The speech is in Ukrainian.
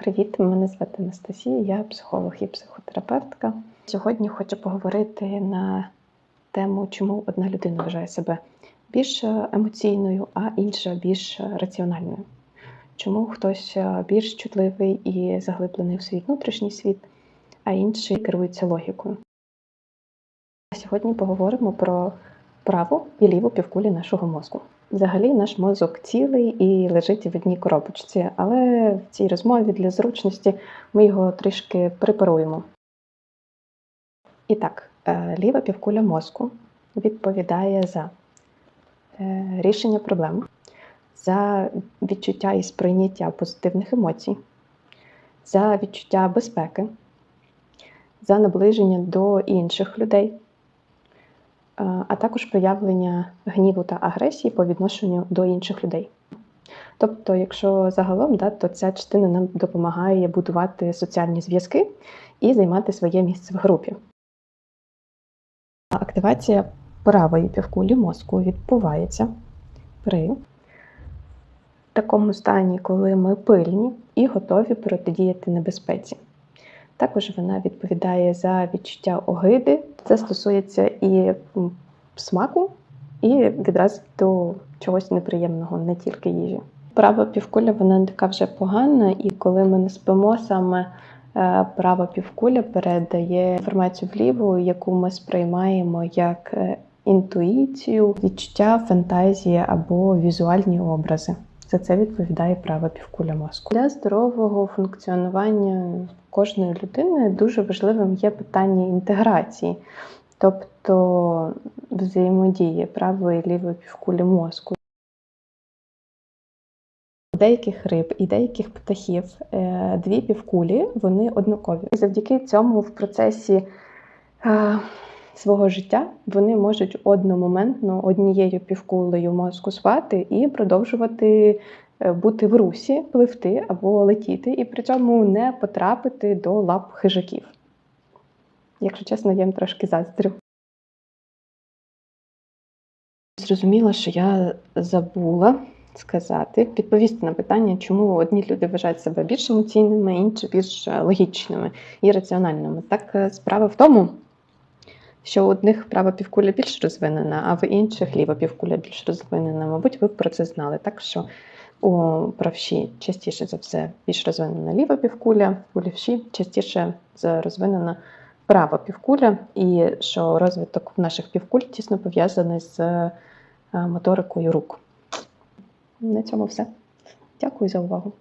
Привіт, мене звати Анастасія, я психолог і психотерапевтка. Сьогодні хочу поговорити на тему, чому одна людина вважає себе більш емоційною, а інша більш раціональною. Чому хтось більш чутливий і заглиблений у свій внутрішній світ, а інший керується логікою. Сьогодні поговоримо про праву і ліву півкулі нашого мозку. Взагалі, наш мозок цілий і лежить в одній коробочці, але в цій розмові для зручності ми його трішки препаруємо. І так, е, ліва півкуля мозку відповідає за е, рішення проблем, за відчуття і сприйняття позитивних емоцій, за відчуття безпеки, за наближення до інших людей а також проявлення гніву та агресії по відношенню до інших людей. Тобто, якщо загалом, да, то ця частина нам допомагає будувати соціальні зв'язки і займати своє місце в групі. Активація правої півкулі мозку відбувається при такому стані, коли ми пильні і готові протидіяти небезпеці. Також вона відповідає за відчуття огиди. Це стосується і смаку, і відразу до чогось неприємного, не тільки їжі. Права півкуля вона така вже погана, і коли ми не спимо, саме е, права півкуля передає інформацію вліву, яку ми сприймаємо як е, інтуїцію, відчуття, фантазії або візуальні образи. За це відповідає права півкуля мозку. Для здорового функціонування кожної людини дуже важливим є питання інтеграції, тобто взаємодії правої і лівої півкулі мозку. Деяких риб і деяких птахів е, дві півкулі вони однакові. І завдяки цьому в процесі е, свого життя вони можуть одномоментно однією півкулею мозку спати і продовжувати е, бути в русі, пливти або летіти, і при цьому не потрапити до лап хижаків. Якщо чесно, я їм трошки заздрю. Зрозуміла, що я забула сказати, відповісти на питання, чому одні люди вважають себе більш емоційними, інші більш логічними і раціональними. Так, е, справа в тому, що у одних права півкуля більш розвинена, а в інших ліва півкуля більш розвинена. Мабуть, ви про це знали. Так що у правші частіше за все більш розвинена ліва півкуля, у лівші частіше розвинена права півкуля, і що розвиток наших півкуль тісно пов'язаний з е, моторикою рук. На цьому все. Дякую за увагу.